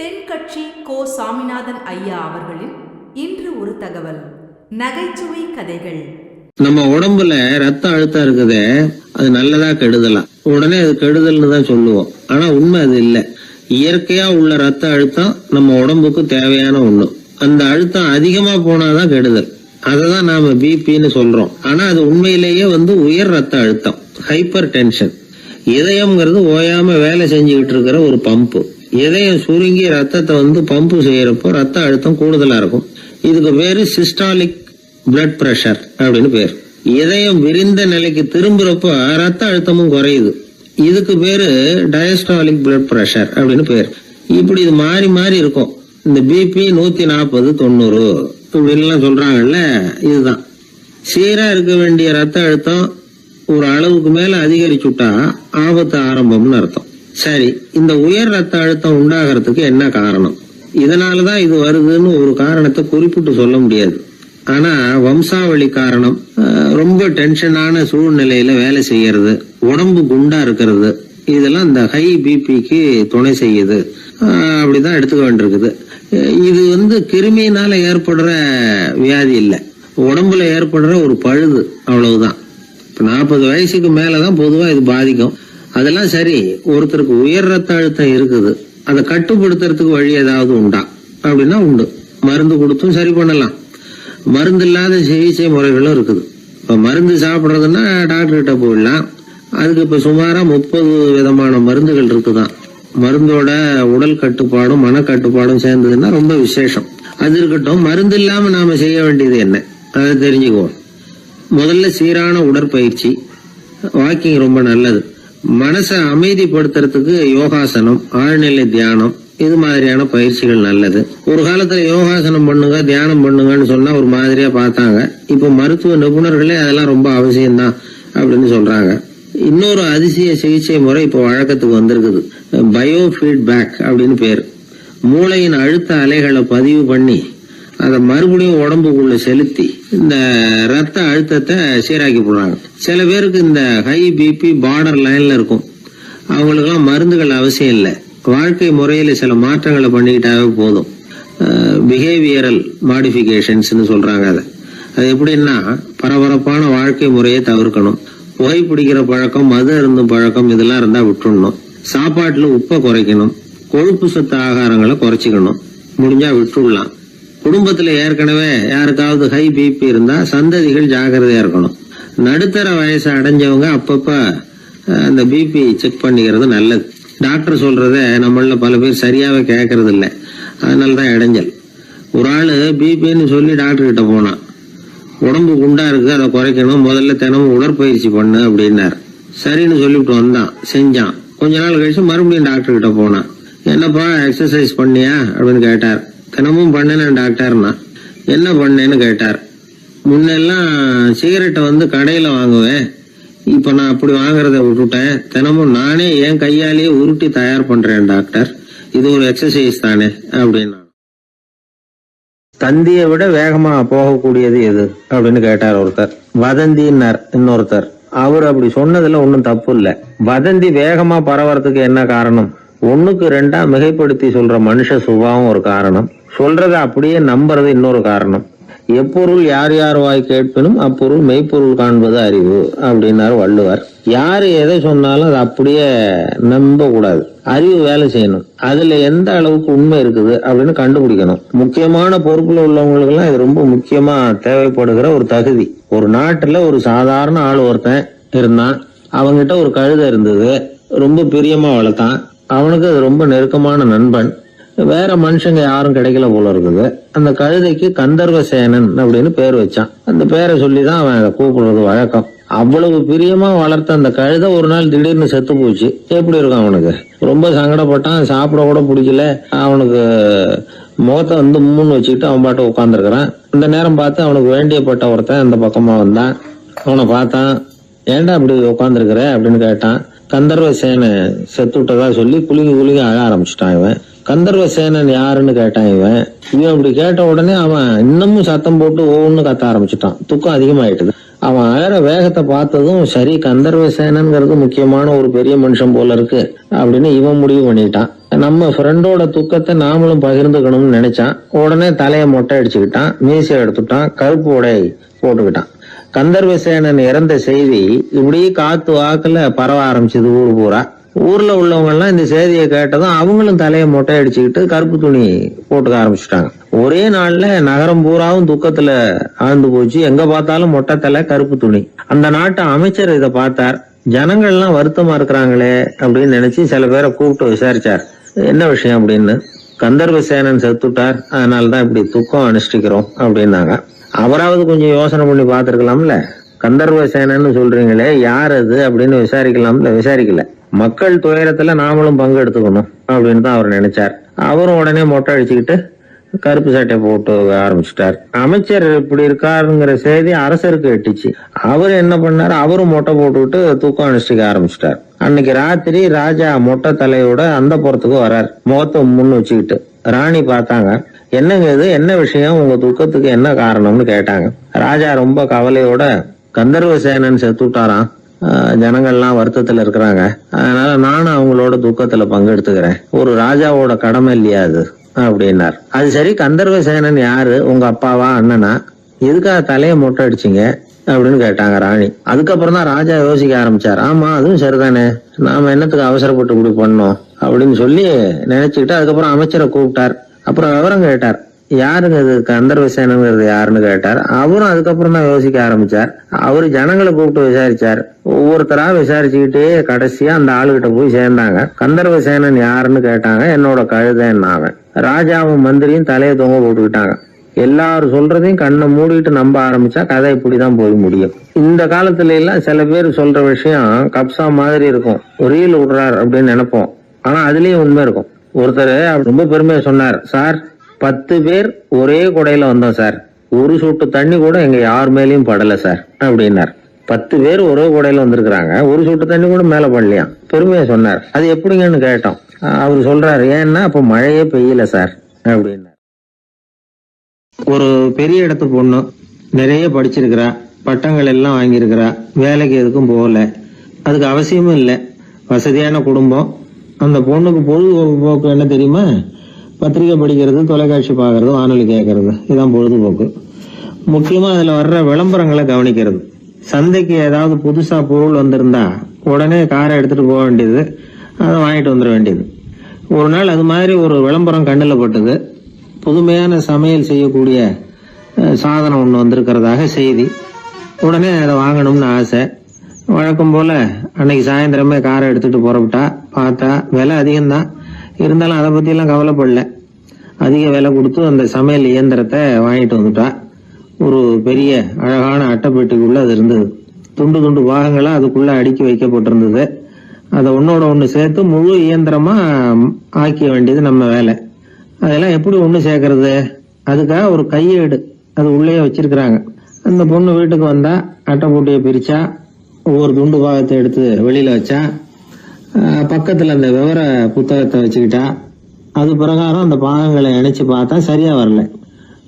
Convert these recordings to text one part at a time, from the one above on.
தென்கட்சி கோ சாமிநாதன் ஐயா அவர்களின் இன்று ஒரு தகவல். நகைச்சுவை கதைகள். நம்ம உடம்புல ரத்த அழுத்தம் இருக்குதே அது நல்லதா கெடுதலா? உடனே அது கெடுதல்னு தான் சொல்லுவோம். ஆனா உண்மை அது இல்ல. இயற்கையா உள்ள ரத்த அழுத்தம் நம்ம உடம்புக்கு தேவையான ஒண்ணு. அந்த அழுத்தம் அதிகமா போனாதான் கெடுதல். அததான் நாம பிபின்னு சொல்றோம். ஆனா அது உண்மையிலேயே வந்து உயர் ரத்த அழுத்தம். ஹைப்பர் டென்ஷன் இதயம்ங்கிறது ஓயாம வேலை செஞ்சுக்கிட்டு இருக்கிற ஒரு பம்பு இதயம் சுருங்கி ரத்தத்தை வந்து பம்பு செய்யறப்போ ரத்த அழுத்தம் கூடுதலா இருக்கும். இதுக்கு பேரு சிஸ்டாலிக் பிளட் பிரஷர் அப்படின்னு பேர். இதயம் விரிந்த நிலைக்கு திரும்புகிறப்போ ரத்த அழுத்தமும் குறையுது. இதுக்கு பேரு டயஸ்டாலிக் பிளட் பிரஷர் அப்படின்னு பேர். இப்படி இது மாறி மாறி இருக்கும். இந்த பிபி நூத்தி நாற்பது தொண்ணூறு. இப்படின்லாம் சொல்றாங்கல்ல இதுதான். சீரா இருக்க வேண்டிய ரத்த அழுத்தம் ஒரு அளவுக்கு மேல அதிகரிச்சுட்டா ஆபத்து ஆரம்பம்னு அர்த்தம். சரி இந்த உயர் ரத்த அழுத்தம் உண்டாகிறதுக்கு என்ன காரணம்? இதனாலதான் இது வருதுன்னு ஒரு காரணத்தை குறிப்பிட்டு சொல்ல முடியாது. ஆனா வம்சாவளி காரணம் ரொம்ப டென்ஷனான சூழ்நிலையில வேலை செய்யறது உடம்பு குண்டா இருக்கிறது இதெல்லாம் இந்த ஹை பிபிக்கு துணை செய்யுது. அப்படிதான் எடுத்துக்க வேண்டியிருக்குது. இது வந்து கிருமியினால ஏற்படுற வியாதி இல்லை. உடம்புல ஏற்படுற ஒரு பழுது அவ்வளவுதான். இப்போ நாற்பது வயசுக்கு மேலதான் பொதுவா இது பாதிக்கும். அதெல்லாம் சரி. ஒருத்தருக்கு உயர் ரத்த அழுத்தம் இருக்குது. அதை கட்டுப்படுத்துறதுக்கு வழி ஏதாவது உண்டா? அப்படின்னா உண்டு. மருந்து கொடுத்தும் சரி பண்ணலாம். மருந்து இல்லாத சிகிச்சை முறைகளும் இருக்குது. இப்போ மருந்து சாப்பிட்றதுன்னா டாக்டர்கிட்ட போயிடலாம். அதுக்கு இப்போ சுமாராக முப்பது விதமான மருந்துகள் இருக்குதான் மருந்தோட உடல் கட்டுப்பாடும் மனக்கட்டுப்பாடும் சேர்ந்ததுன்னா ரொம்ப விசேஷம். அது இருக்கட்டும் மருந்து இல்லாமல் நாம் செய்ய வேண்டியது என்ன? அதை தெரிஞ்சுக்குவோம். முதல்ல சீரான உடற்பயிற்சி. வாக்கிங் ரொம்ப நல்லது. மனசை அமைதிப்படுத்துறதுக்கு யோகாசனம் ஆழ்நிலை தியானம் இது மாதிரியான பயிற்சிகள் நல்லது. ஒரு காலத்துல யோகாசனம் பண்ணுங்க தியானம் பண்ணுங்கன்னு சொன்னா ஒரு மாதிரியா பார்த்தாங்க. இப்ப மருத்துவ நிபுணர்களே அதெல்லாம் ரொம்ப அவசியம்தான் அப்படின்னு சொல்றாங்க. இன்னொரு அதிசய சிகிச்சை முறை இப்போ வழக்கத்துக்கு வந்திருக்குது. பயோ ஃபீட்பேக் அப்படின்னு பேர். மூளையின் அழுத்த அலைகளை பதிவு பண்ணி அதை மறுபடியும் உடம்புக்குள்ள செலுத்தி இந்த ரத்த அழுத்தத்தை சீராக்கி போடுறாங்க. சில பேருக்கு இந்த ஹை பிபி பார்டர் லைன்ல இருக்கும். அவங்களுக்கெல்லாம் மருந்துகள் அவசியம் இல்லை. வாழ்க்கை முறையில் சில மாற்றங்களை பண்ணிக்கிட்டாவே போதும். பிஹேவியரல் மாடிஃபிகேஷன்ஸ்னு சொல்றாங்க அதை. அது எப்படின்னா பரபரப்பான வாழ்க்கை முறையை தவிர்க்கணும். புகைப்பிடிக்கிற பழக்கம் மது அருந்தும் பழக்கம் இதெல்லாம் இருந்தால் விட்டுடணும் சாப்பாட்டில் உப்பை குறைக்கணும். கொழுப்பு சத்து ஆகாரங்களை குறைச்சிக்கணும். முடிஞ்சா விட்டுடலாம் குடும்பத்தில் ஏற்கனவே யாருக்காவது ஹை பிபி இருந்தால் சந்ததிகள் ஜாகிரதையாக இருக்கணும். நடுத்தர வயசு அடைஞ்சவங்க அப்பப்போ அந்த பிபி செக் பண்ணிக்கிறது நல்லது. டாக்டர் சொல்கிறத நம்மள பல பேர் சரியாகவே கேட்கறது இல்லை அதனால தான் இடைஞ்சல். ஒரு ஆள் பிபின்னு சொல்லி டாக்டர்கிட்ட போனான் உடம்பு குண்டாக இருக்கு அதை குறைக்கணும் முதல்ல தினமும் உடற்பயிற்சி பண்ணு அப்படின்னார். சரின்னு சொல்லிவிட்டு வந்தான் செஞ்சான். கொஞ்ச நாள் கழிச்சு மறுபடியும் டாக்டர்கிட்ட போனான் என்னப்பா எக்ஸசைஸ் பண்ணியா? அப்படின்னு கேட்டார். தினமும் பண்ணினேன் டாக்டர்னா என்ன பண்ணேன்னு கேட்டார். முன்னெல்லாம் சிகரெட்டை வந்து கடையில வாங்குவேன். இப்ப நான் அப்படி வாங்குறத விட்டுட்டேன். தினமும் நானே என் கையாலேயே உருட்டி தயார் பண்றேன் டாக்டர். இது ஒரு எக்ஸசைஸ் தானே அப்படின்னா தந்தியை விட வேகமா போகக்கூடியது எது? அப்படின்னு கேட்டார் ஒருத்தர். வதந்தின்னார் இன்னொருத்தர். அவர் அப்படி சொன்னதுல ஒன்றும் தப்பு இல்லை. வதந்தி வேகமா பரவறதுக்கு என்ன காரணம்? ஒன்றுக்கு ரெண்டாக மிகைப்படுத்தி சொல்கிற மனுஷ சுபாவம் ஒரு காரணம். சொல்கிறத அப்படியே நம்புறது இன்னொரு காரணம். எப்பொருள் யார் யார் வாய் கேட்பினும் அப்பொருள் மெய்ப்பொருள் காண்பது அறிவு அப்படின்னாரு வள்ளுவர். யார் எதை சொன்னாலும் அதை அப்படியே நம்ப கூடாது அறிவு வேலை செய்யணும். அதுல எந்த அளவுக்கு உண்மை இருக்குது அப்படின்னு கண்டுபிடிக்கணும். முக்கியமான பொறுப்புல உள்ளவங்களுக்கெல்லாம் இது ரொம்ப முக்கியமா தேவைப்படுகிற ஒரு தகுதி. ஒரு நாட்டுல ஒரு சாதாரண ஆள் ஒருத்தன் இருந்தான். அவங்ககிட்ட ஒரு கழுதை இருந்தது. ரொம்ப பிரியமா வளர்த்தான். அவனுக்கு அது ரொம்ப நெருக்கமான நண்பன். வேற மனுஷங்க யாரும் கிடைக்கல போல இருக்குது. அந்த கழுதைக்கு கந்தர்வ சேனன் அப்படின்னு பேர் வச்சான். அந்த பேரை சொல்லி தான் அவன் அதை கூப்பிடுறது வழக்கம். அவ்வளவு பிரியமா வளர்த்த அந்த கழுதை ஒரு நாள் திடீர்னு செத்து போச்சு. எப்படி இருக்கும் அவனுக்கு? ரொம்ப சங்கடப்பட்டான் சாப்பிட கூட பிடிக்கல. அவனுக்கு முகத்தை வந்து மூணு வச்சுக்கிட்டு அவன் பாட்டு உட்காந்துருக்கிறான் இந்த நேரம் பார்த்து அவனுக்கு வேண்டியப்பட்ட ஒருத்தன் அந்த பக்கமா வந்தான். அவனை பார்த்தான். ஏன்டா இப்படி உட்காந்துருக்குற அப்படின்னு கேட்டான். கந்தர்வ சேனை செத்து விட்டதா சொல்லி குலுங்கி குலுங்கி அழ ஆரம்பிச்சிட்டான் இவன். கந்தர்வ சேனன் யாருன்னு கேட்டான் இவன். இவன் அப்படி கேட்ட உடனே அவன் இன்னமும் சத்தம் போட்டு ஒவ்வொன்னு கத்த ஆரம்பிச்சிட்டான். துக்கம் அதிகமாயிட்டுது. அவன் அழற வேகத்தை பார்த்ததும் சரி கந்தர்வ சேனன்கிறது முக்கியமான ஒரு பெரிய மனுஷன் போல இருக்கு அப்படின்னு இவன் முடிவு பண்ணிட்டான். நம்ம ஃப்ரெண்டோட துக்கத்தை நாமளும் பகிர்ந்துக்கணும்னு நினைச்சான். உடனே தலையை மொட்டை அடிச்சுக்கிட்டான் மீசை எடுத்துட்டான் கருப்பு உடை போட்டுக்கிட்டான். கந்தர்வ சேனன் இறந்த செய்தி இப்படி காத்து வாக்கில் பரவ ஆரம்பிச்சது ஊர் பூரா. ஊர்ல உள்ளவங்கெல்லாம் இந்த செய்தியை கேட்டதும் அவங்களும் தலையை மொட்டை அடிச்சுக்கிட்டு கருப்பு துணி போட்டுக்க ஆரம்பிச்சிட்டாங்க. ஒரே நாள்ல நகரம் பூராவும் துக்கத்துல ஆழ்ந்து போச்சு. எங்க பார்த்தாலும் மொட்டை தலை கருப்பு துணி. அந்த நாட்டு அமைச்சர் இதை பார்த்தார். ஜனங்கள்லாம் வருத்தமா இருக்கிறாங்களே அப்படின்னு நினைச்சு சில பேரை கூப்பிட்டு விசாரிச்சார். என்ன விஷயம் அப்படின்னு? கந்தர்வ சேனன் செத்துட்டார். அதனாலதான் இப்படி துக்கம் அனுஷ்டிக்கிறோம் அப்படின்னாங்க. அவராவது கொஞ்சம் யோசனை பண்ணி பார்த்திருக்கலாம்ல. கந்தர்வ சேனன்னு சொல்றீங்களே யார் அது அப்படின்னு விசாரிக்கலாம்ல. விசாரிக்கல. மக்கள் துயரத்துல நாமளும் பங்கு எடுத்துக்கணும் அப்படின்னு தான் அவர் நினைச்சார். அவரும் உடனே மொட்டை அடிச்சுக்கிட்டு கருப்பு சட்டை போட்டு ஆரம்பிச்சிட்டார். அமைச்சர் இப்படி இருக்காருங்கிற செய்தி அரசருக்கு எட்டுச்சு. அவர் என்ன பண்ணாரு? அவரும் மொட்டை போட்டுக்கிட்டு தூக்கம் அனுஷ்டிக்க ஆரம்பிச்சிட்டார். அன்னைக்கு ராத்திரி ராஜா மொட்டை தலையோட அந்த புறத்துக்கு வர்றார் முகத்தை முன் வச்சுக்கிட்டு. ராணி பார்த்தாங்க. என்னங்க இது? என்ன விஷயம்? உங்க துக்கத்துக்கு என்ன காரணம்னு கேட்டாங்க. ராஜா ரொம்ப கவலையோட கந்தர்வ சேனன் செத்துட்டாராம். ஜனங்கள்லாம் வருத்தத்துல இருக்கிறாங்க. அதனால நானும் அவங்களோட துக்கத்துல பங்கெடுத்துக்கிறேன். ஒரு ராஜாவோட கடமை இல்லையா அது? அப்படின்னார். அது சரி கந்தர்வ சேனன் யாரு? உங்க அப்பாவா அண்ணனா? எதுக்காக தலையை மொட்டை அடிச்சிங்க அப்படின்னு கேட்டாங்க ராணி. அதுக்கப்புறம் தான் ராஜா யோசிக்க ஆரம்பிச்சார். ஆமா அதுவும் சரிதானே. நாம என்னத்துக்கு அவசரப்பட்டு இப்படி பண்ணோம்? அப்படின்னு சொல்லி நினைச்சுக்கிட்டு அதுக்கப்புறம் அமைச்சரை கூப்பிட்டார். அப்புறம் விவரம் கேட்டார். யாருங்க இது கந்தர்வசேனங்கிறது யாருன்னு கேட்டார். அவரும் அதுக்கப்புறம் தான் யோசிக்க ஆரம்பிச்சார். அவரு ஜனங்களை கூப்பிட்டு விசாரிச்சார். ஒவ்வொருத்தரா விசாரிச்சுக்கிட்டே கடைசியா அந்த ஆளுகிட்ட போய் சேர்ந்தாங்க. கந்தர்வசேனன் யாருன்னு கேட்டாங்க. என்னோட கழுதைன்னாவன் ராஜாவும் மந்திரியும் தலையை தொங்க போட்டுக்கிட்டாங்க. எல்லாரும் சொல்றதையும் கண்ணை மூடிட்டு நம்ப ஆரம்பிச்சா கதை இப்படிதான் போய் முடியும். இந்த காலத்துல எல்லாம் சில பேர் சொல்ற விஷயம் கப்சா மாதிரி இருக்கும். ரீல் விடுறார் அப்படின்னு நினைப்போம். ஆனா அதுலயும் உண்மை இருக்கும். ஒருத்தர் ரொம்ப பெருமையாக சொன்னார் சார் பத்து பேர் ஒரே குடையில வந்தோம் சார். ஒரு சொட்டு தண்ணி கூட எங்க யார் மேலேயும் படல சார் அப்படின்னார். பத்து பேர் ஒரே குடையில வந்திருக்கிறாங்க ஒரு சொட்டு தண்ணி கூட மேல படலையாம் பெருமையாக சொன்னார். அது எப்படிங்கன்னு கேட்டோம். அவர் சொல்றாரு ஏன்னா அப்ப மழையே பெய்யல சார் அப்படின்னார். ஒரு பெரிய இடத்து பொண்ணு நிறைய படிச்சிருக்கிறா பட்டங்கள் எல்லாம் வாங்கியிருக்கிறா வேலைக்கு எதுக்கும் போகல. அதுக்கு அவசியமும் இல்லை. வசதியான குடும்பம். அந்த பொண்ணுக்கு பொழுதுபோக்கு என்ன தெரியுமா? பத்திரிக்கை படிக்கிறது தொலைக்காட்சி பார்க்கறது வானொலி கேட்கறது. இதுதான் பொழுதுபோக்கு. முக்கியமாக அதில் வர்ற விளம்பரங்களை கவனிக்கிறது. சந்தைக்கு ஏதாவது புதுசாக பொருள் வந்திருந்தா உடனே காரை எடுத்துகிட்டு போக வேண்டியது அதை வாங்கிட்டு வந்துட வேண்டியது. ஒரு நாள் அது மாதிரி ஒரு விளம்பரம் கண்ணில் பட்டது. புதுமையான சமையல் செய்யக்கூடிய சாதனம் ஒன்று வந்திருக்கிறதாக செய்தி. உடனே அதை வாங்கணும்னு ஆசை. வழக்கம் போல் அன்னைக்கு சாயந்தரமே காரை எடுத்துட்டு புறப்பட்டா பார்த்தா விலை அதிகம்தான். இருந்தாலும் அதை பற்றியெல்லாம் கவலைப்படல. அதிக விலை கொடுத்து அந்த சமையல் இயந்திரத்தை வாங்கிட்டு வந்துட்டா. ஒரு பெரிய அழகான அட்டைப்பெட்டிக்குள்ளே அது இருந்தது. துண்டு துண்டு பாகங்களாக அதுக்குள்ளே அடுக்கி வைக்கப்பட்டிருந்தது. அதை ஒன்றோட ஒன்று சேர்த்து முழு இயந்திரமாக ஆக்கிய வேண்டியது நம்ம வேலை. அதெல்லாம் எப்படி ஒன்று சேர்க்கறது? அதுக்காக ஒரு கையேடு அது உள்ளேயே வச்சிருக்கிறாங்க. அந்த பொண்ணு வீட்டுக்கு வந்தால் அட்டை போட்டியை பிரித்தா ஒவ்வொரு துண்டு பாகத்தை எடுத்து வெளியில் வச்சேன். பக்கத்தில் அந்த விவர புத்தகத்தை வச்சுக்கிட்டேன். அது பிரகாரம் அந்த பாகங்களை இணைச்சி பார்த்தா சரியாக வரல.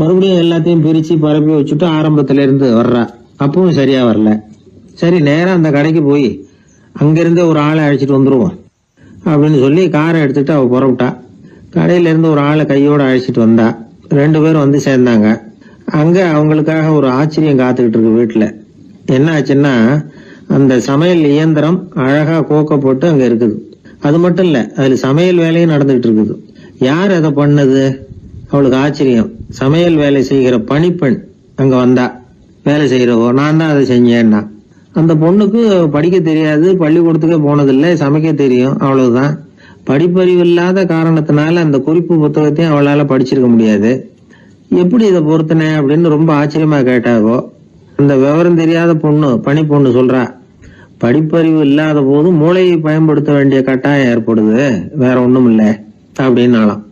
மறுபடியும் எல்லாத்தையும் பிரித்து பரப்பி வச்சுட்டு ஆரம்பத்துல இருந்து வர்றா. அப்பவும் சரியாக வரல. சரி நேராக அந்த கடைக்கு போய் அங்கேருந்தே ஒரு ஆளை அழைச்சிட்டு வந்துருவோம் அப்படின்னு சொல்லி காரை எடுத்துகிட்டு அவள் புறப்பட்டா. கடையிலேருந்து ஒரு ஆளை கையோடு அழைச்சிட்டு வந்தா. ரெண்டு பேரும் வந்து சேர்ந்தாங்க. அங்கே அவங்களுக்காக ஒரு ஆச்சரியம் காத்துக்கிட்டு இருக்கு வீட்டில். என்ன ஆச்சுன்னா அந்த சமையல் இயந்திரம் அழகா கோக்கப்பட்டு அங்க இருக்குது. அது மட்டும் இல்ல அதுல சமையல் வேலையும் நடந்துகிட்டு இருக்குது. யார் அதை பண்ணது? அவளுக்கு ஆச்சரியம். சமையல் வேலை செய்கிற பணிப்பெண் அங்க வந்தா. வேலை செய்கிறவோ நான் தான் அதை செஞ்சேன்னா. அந்த பொண்ணுக்கு படிக்க தெரியாது பள்ளிக்கூடத்துக்கே போனதில்லை சமைக்க தெரியும் அவ்வளவுதான். படிப்பறிவு இல்லாத காரணத்தினால அந்த குறிப்பு புத்தகத்தையும் அவளால் படிச்சிருக்க முடியாது. எப்படி இதை பொறுத்தனே அப்படின்னு ரொம்ப ஆச்சரியமா கேட்டாவோ அந்த விவரம் தெரியாத பொண்ணு பணி பொண்ணு சொல்றா படிப்பறிவு இல்லாத போது மூளையை பயன்படுத்த வேண்டிய கட்டாயம் ஏற்படுது வேற ஒன்றும் இல்லை அப்படின்னாலாம்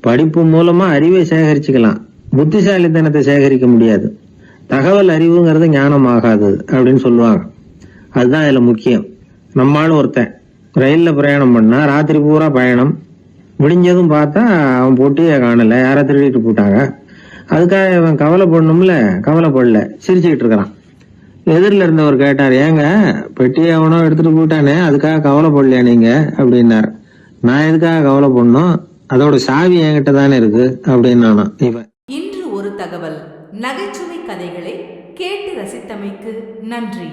படிப்பு மூலமா அறிவை சேகரிச்சுக்கலாம் புத்திசாலித்தனத்தை சேகரிக்க முடியாது. தகவல் அறிவுங்கிறது ஞானம் ஆகாது அப்படின்னு சொல்லுவாங்க. அதுதான் இதில் முக்கியம். நம்மாலும் ஒருத்தன் ரயிலில் பிரயாணம் பண்ணா ராத்திரி பூரா பயணம் முடிஞ்சதும் பார்த்தா அவன் பொட்டியை காணலை யாரை திருடிட்டு போட்டாங்க அதுக்காக இவன் கவலைப்படணும்ல? கவலைப்படல. சிரிச்சுக்கிட்டு இருக்கிறான் எதிரில் இருந்தவர் கேட்டார் ஏங்க பெட்டியை அவனோ எடுத்துட்டு போயிட்டானே அதுக்காக கவலைப்படலையா நீங்க? அப்படின்னார். நான் எதுக்காக கவலைப்படணும்? அதோட சாவி என்கிட்ட தானே இருக்கு அப்படின்னு இவன். இன்று ஒரு தகவல். நகைச்சுவை கதைகளை கேட்டு ரசித்தமைக்கு நன்றி.